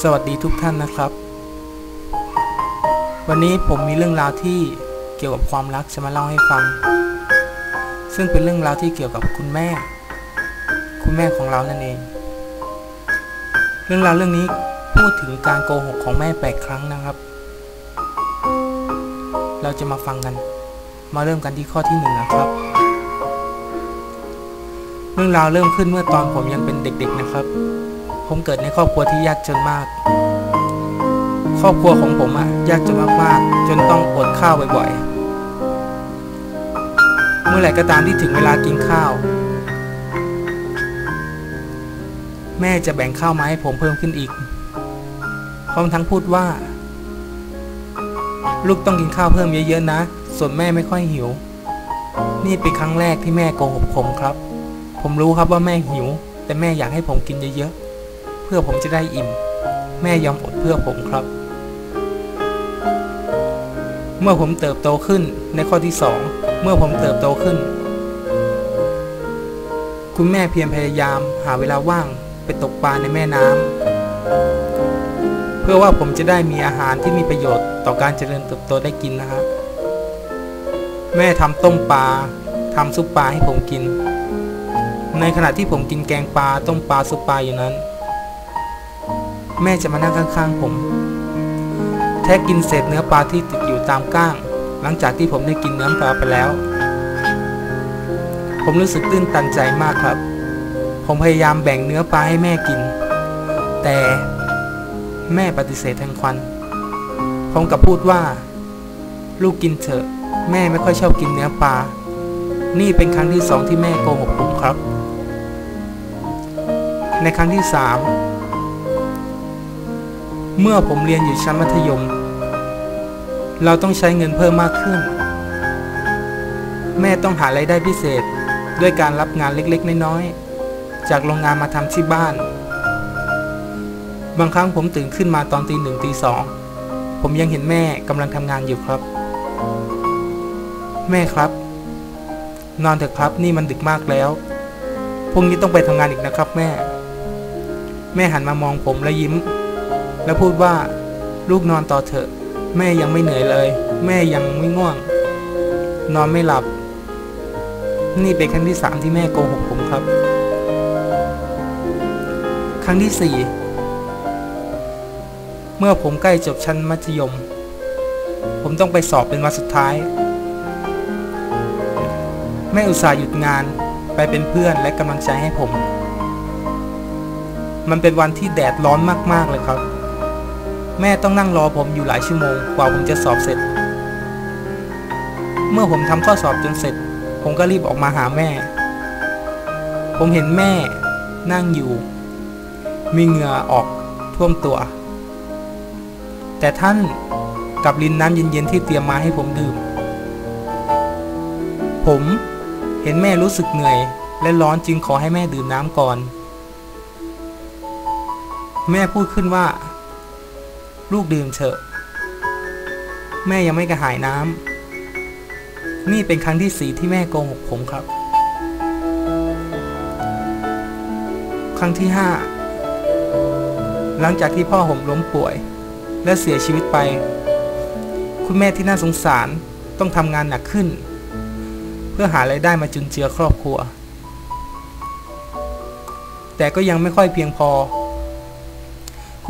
สวัสดีทุกท่านนะครับ วันนี้ผมมีเรื่องราวที่เกี่ยวกับความรักจะมาเล่าให้ฟัง ซึ่งเป็นเรื่องราวที่เกี่ยวกับคุณแม่ คุณแม่ของเรานั่นเอง เรื่องราวเรื่องนี้พูดถึงการโกหกของแม่แปดครั้งนะครับ เราจะมาฟังกัน มาเริ่มกันที่ข้อที่หนึ่งนะครับ รื่องราวเริ่มขึ้นเมื่อตอนผมยังเป็นเด็กๆนะครับ ผมเกิดในครอบครัวที่ยากจนมาก ครอบครัวของผมอะยากจนมากๆ จนต้องอดข้าวบ่อยๆ เมื่อไหร่ก็ตามที่ถึงเวลากินข้าว แม่จะแบ่งข้าวมาให้ผมเพิ่มขึ้นอีก พร้อมทั้งพูดว่า ลูกต้องกินข้าวเพิ่มเยอะๆนะ ส่วนแม่ไม่ค่อยหิว นี่เป็นครั้งแรกที่แม่โกหกผมครับ ผมรู้ครับว่าแม่หิว แต่แม่อยากให้ผมกินเยอะๆ เพื่อผมจะได้อิ่ม แม่ยอมอดเพื่อผมครับ เมื่อผมเติบโตขึ้นในข้อที่สอง เมื่อผมเติบโตขึ้น คุณแม่เพียรพยายามหาเวลาว่างไปตกปลาในแม่น้ำเพื่อว่าผมจะได้มีอาหารที่มีประโยชน์ต่อการเจริญเติบโตได้กินนะครับแม่ทำต้มปลาทำซุปปลาให้ผมกิน ในขณะที่ผมกินแกงปลาต้มปลาซุปปลาอยู่นั้น แม่จะมานั่งข้างๆผม แทะกินเศษเนื้อปลาที่ติดอยู่ตามก้าง หลังจากที่ผมได้กินเนื้อปลาไปแล้ว ผมรู้สึกตื้นตันใจมากครับ ผมพยายามแบ่งเนื้อปลาให้แม่กิน แต่แม่ปฏิเสธแทนควันผมกับพูดว่า ลูกกินเถอะ แม่ไม่ค่อยชอบกินเนื้อปลา นี่เป็นครั้งที่สองที่แม่โกหกผมครับ ในครั้งที่สามเมื่อผมเรียนอยู่ชั้นมัธยม เราต้องใช้เงินเพิ่มมากขึ้น แม่ต้องหารายได้พิเศษด้วยการรับงานเล็กๆ น้อยๆ จากโรงงานมาทำที่บ้าน บางครั้งผมตื่นขึ้นมาตอนตีหนึ่งตีสองผมยังเห็นแม่กำลังทำงานอยู่ครับ แม่ครับ นอนเถอะครับนี่มันดึกมากแล้วพรุ่งนี้ต้องไปทำงานอีกนะครับแม่ แม่หันมามองผมและยิ้ม แล้วพูดว่า ลูกนอนต่อเถอะ แม่ยังไม่เหนื่อยเลย แม่ยังไม่ง่วง นอนไม่หลับ นี่เป็นครั้งที่สามที่แม่โกหกผมครับ ครั้งที่สี่เมื่อผมใกล้จบชั้นมัธยม ผมต้องไปสอบเป็นวันสุดท้าย แม่อุตส่าห์หยุดงานไปเป็นเพื่อนและกำลังใจให้ผม มันเป็นวันที่แดดร้อนมากๆเลยครับ แม่ต้องนั่งรอผมอยู่หลายชั่วโมงกว่าผมจะสอบเสร็จ เมื่อผมทำข้อสอบจนเสร็จ ผมก็รีบออกมาหาแม่ ผมเห็นแม่นั่งอยู่ มีเหงื่อออกท่วมตัว แต่ท่านกับลินน้ำเย็นๆที่เตรียมมาให้ผมดื่ม ผมเห็นแม่รู้สึกเหนื่อย และร้อนจึงขอให้แม่ดื่มน้ำก่อน แม่พูดขึ้นว่า ลูกดื่มเถอะ แม่ยังไม่กระหายน้ำนี่เป็นครั้งที่สี่ที่แม่โกหกผมครับ ครั้งที่ห้าหลังจากที่พ่อผมล้มป่วย และเสียชีวิตไป คุณแม่ที่น่าสงสารต้องทำงานหนักขึ้น เพื่อหารายได้มาจุนเจือครอบครัว แต่ก็ยังไม่ค่อยเพียงพอ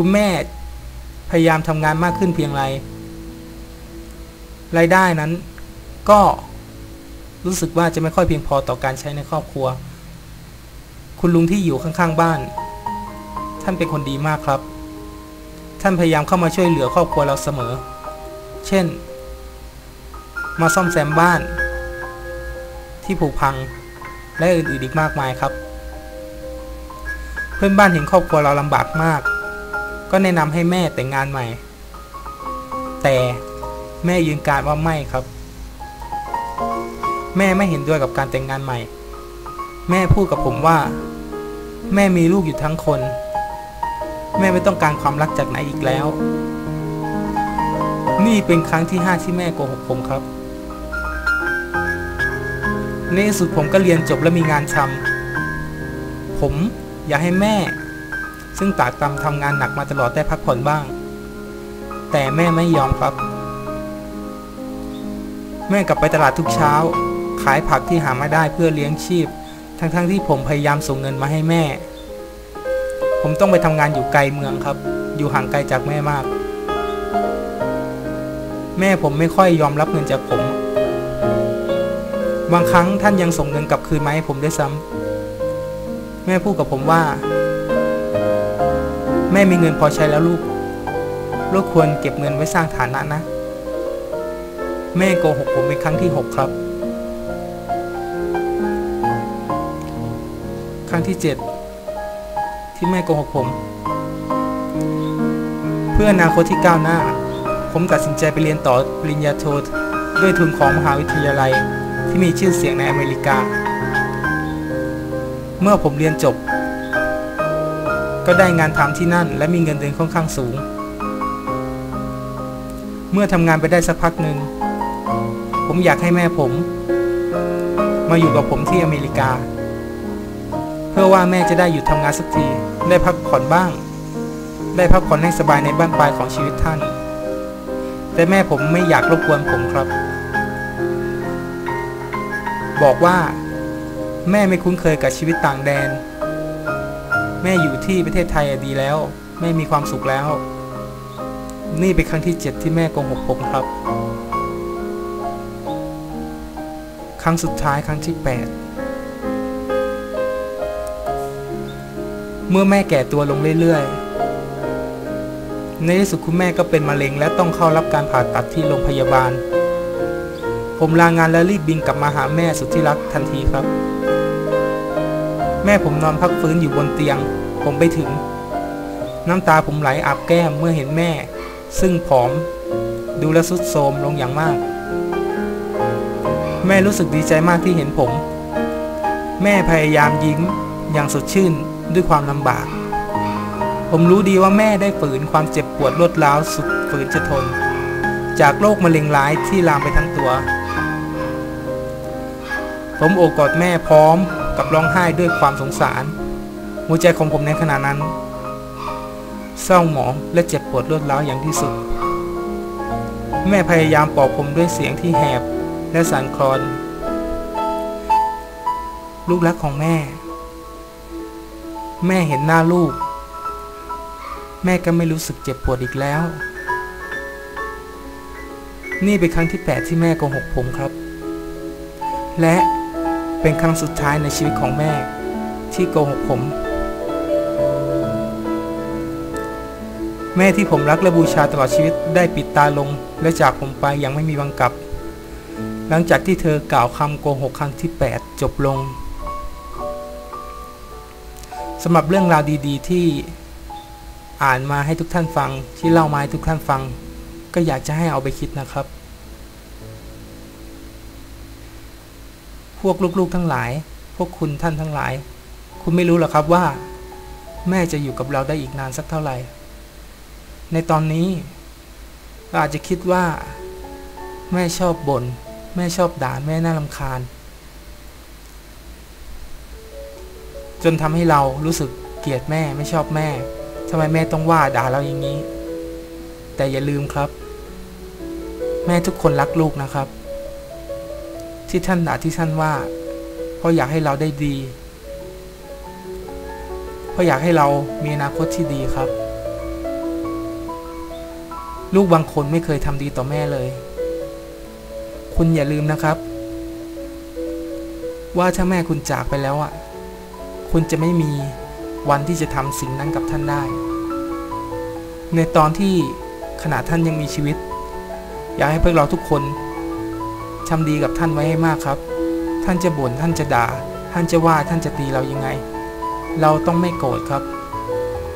คุณแม่พยายามทำงานมากขึ้นเพียงไรรายได้นั้นก็รู้สึกว่าจะไม่ค่อยเพียงพอต่อการใช้ในครอบครัว คุณลุงที่อยู่ข้างๆบ้าน ท่านเป็นคนดีมากครับ ท่านพยายามเข้ามาช่วยเหลือครอบครัวเราเสมอ เช่น มาซ่อมแซมบ้าน ที่ผุพังและอื่นๆอีกมากมายครับ เพื่อนบ้านเห็นครอบครัวเราลำบากมาก ก็แนะนำให้แม่แต่งงานใหม่ แต่แม่ยืนการว่าไม่ครับ แม่ไม่เห็นด้วยกับการแต่งงานใหม่ แม่พูดกับผมว่า แม่มีลูกอยู่ทั้งคน แม่ไม่ต้องการความรักจากไหนอีกแล้ว นี่เป็นครั้งที่ห้าที่แม่โกหกผมครับในที่สุดผมก็เรียนจบและมีงานทำผมอยากให้แม่ ซึ่งตากตำทำงานหนักมาตลอดได้พักผ่อนบ้าง แต่แม่ไม่ยอมครับ แม่กลับไปตลาดทุกเช้า ขายผักที่หามาได้เพื่อเลี้ยงชีพ ทั้งๆทที่ผมพยายามส่งเงินมาให้แม่ ผมต้องไปทำงานอยู่ไกลเมืองครับ อยู่ห่างไกลจากแม่มาก แม่ผมไม่ค่อยยอมรับเงินจากผม บางครั้งท่านยังส่งเงินกลับคืนมาให้ผมด้วยซ้ำแม่พูดกับผมว่า แม่มีเงินพอใช้แล้วลูก ลูกควรเก็บเงินไว้สร้างฐานะนะ แม่โกหกผมเป็นครั้งที่หกครับ ครั้งที่เจ็ดที่แม่โกหกผม เพื่ออนาคตที่ก้าวหน้า ผมตัดสินใจไปเรียนต่อปริญญาโทด้วยทุนของมหาวิทยาลัยที่มีชื่อเสียงในอเมริกา เมื่อผมเรียนจบ ก็ได้งานทำที่นั่น และมีเงินเดือนค่อนข้างสูง เมื่อทำงานไปได้สักพักหนึ่ง ผมอยากให้แม่ผม มาอยู่กับผมที่อเมริกา เพื่อว่าแม่จะได้หยุดทำงานสักที ได้พักผ่อนบ้าง ได้พักผ่อนให้สบายในบ้านปลายของชีวิตท่าน แต่แม่ผมไม่อยากรบกวนผมครับ บอกว่า แม่ไม่คุ้นเคยกับชีวิตต่างแดน แม่อยู่ที่ประเทศไทยดีแล้วแม่มีความสุขแล้ว นี่เป็นครั้งที่เจ็ดที่แม่โกหกผมครับ ครั้งสุดท้ายครั้งที่แปดเมื่อแม่แก่ตัวลงเรื่อยๆ ในที่สุดคุณแม่ก็เป็นมะเร็ง และต้องเข้ารับการผ่าตัดที่โรงพยาบาล ผมลางานแล้วรีบบินกลับมาหาแม่สุดที่รักทันทีครับ แม่ผมนอนพักฟื้นอยู่บนเตียง ผมไปถึง น้ำตาผมไหลอาบแก้มเมื่อเห็นแม่ ซึ่งผอม ดูแลสุดโทรมลงอย่างมาก แม่รู้สึกดีใจมากที่เห็นผม แม่พยายามยิ้มอย่างสดชื่นด้วยความลำบาก ผมรู้ดีว่าแม่ได้ฝืนความเจ็บปวดรวดร้าวสุดฝืนจะทน จากโรคมะเร็งร้ายที่ลามไปทั้งตัว ผมโอบกอดแม่พร้อม กับร้องไห้ด้วยความสงสาร หัวใจของผมในขณะนั้น เศร้าหมองและเจ็บปวดรวดร้าวอย่างที่สุด แม่พยายามปลอบผมด้วยเสียงที่แหบและสั่นคลอน ลูกรักของแม่ แม่เห็นหน้าลูก แม่ก็ไม่รู้สึกเจ็บปวดอีกแล้ว นี่เป็นครั้งที่แปดที่แม่โกหกผมครับ และ เป็นครั้งสุดท้ายในชีวิตของแม่ที่โกหกผม แม่ที่ผมรักและบูชาตลอดชีวิตได้ปิดตาลงและจากผมไปอย่างไม่มีวันกลับ หลังจากที่เธอกล่าวคำโกหกครั้งที่ 8 จบลงสำหรับเรื่องราวดี ๆ ที่อ่านมาให้ทุกท่านฟังที่เล่ามาให้ทุกท่านฟัง ก็อยากจะให้เอาไปคิดนะครับ พวกลูกๆทั้งหลาย พวกคุณท่านทั้งหลาย คุณไม่รู้หรอครับว่า แม่จะอยู่กับเราได้อีกนานสักเท่าไหร่ ในตอนนี้เราอาจจะคิดว่า แม่ชอบบน่นแม่ชอบด่าแม่น่ารำคาญ จนทำให้เรารู้สึกเกลียดแม่ไม่ชอบแม่ทำไมแม่ต้องว่าด่าเราอย่างนี้ แต่อย่าลืมครับ แม่ทุกคนรักลูกนะครับ ที่ท่านด่าที่ท่านว่า เพราะอยากให้เราได้ดี เพราะอยากให้เรามีอนาคตที่ดีครับ ลูกบางคนไม่เคยทำดีต่อแม่เลย คุณอย่าลืมนะครับ ว่าถ้าแม่คุณจากไปแล้วอะ คุณจะไม่มีวันที่จะทำสิ่งนั้นกับท่านได้ ในตอนที่ขณะท่านยังมีชีวิต อยากให้พวกเราทุกคน ทำดีกับท่านไว้ให้มากครับ ท่านจะบ่นท่านจะด่า ท่านจะว่าท่านจะตีเรายังไง เราต้องไม่โกรธครับ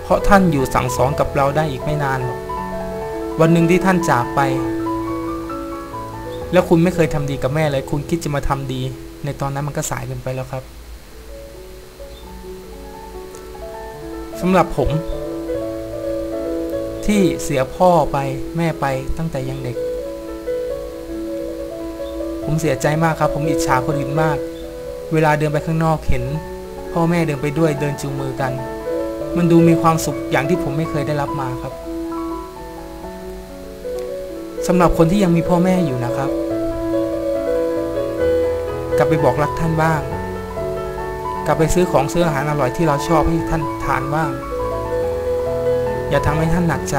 เพราะท่านอยู่สั่งสอนกับเราได้อีกไม่นาน วันหนึ่งที่ท่านจากไป แล้วคุณไม่เคยทำดีกับแม่เลย คุณคิดจะมาทำดี ในตอนนั้นมันก็สายเกินไปแล้วครับสำหรับผม ที่เสียพ่อไปแม่ไปตั้งแต่ยังเด็ก ผมเสียใจมากครับ ผมอิจฉาคนอื่นมาก เวลาเดินไปข้างนอกเห็น พ่อแม่เดินไปด้วยเดินจูงมือกัน มันดูมีความสุขอย่างที่ผมไม่เคยได้รับมาครับสำหรับคนที่ยังมีพ่อแม่อยู่นะครับ กลับไปบอกรักท่านบ้าง กลับไปซื้อของซื้ออาหารอร่อยที่เราชอบให้ท่านทานบ้าง อย่าทำให้ท่านหนักใจ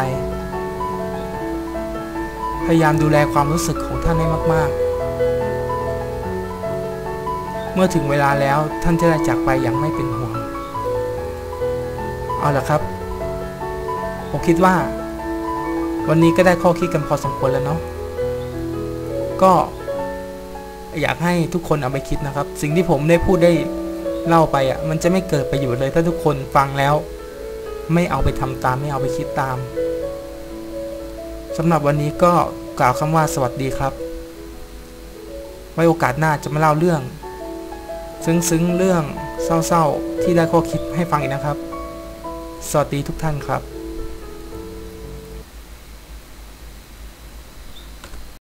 พยายามดูแลความรู้สึกของท่านให้มาก ๆ เมื่อถึงเวลาแล้วท่านจะได้จากไปอย่างไม่เป็นห่วง เอาละครับ ผมคิดว่า วันนี้ก็ได้ข้อคิดกันพอสมควรแล้วเนาะ ก็อยากให้ทุกคนเอาไปคิดนะครับ สิ่งที่ผมได้พูดได้เล่าไปอะ มันจะไม่เกิดประโยชน์เลย ถ้าทุกคนฟังแล้ว ไม่เอาไปทำตามไม่เอาไปคิดตามสำหรับวันนี้ก็กล่าวคำว่าสวัสดีครับ ไว้โอกาสหน้าจะมาเล่าเรื่อง ซึ้งๆ เรื่องเศร้าๆ ที่ได้ข้อคิดให้ฟังอีกนะครับ สวัสดีทุกท่านครับ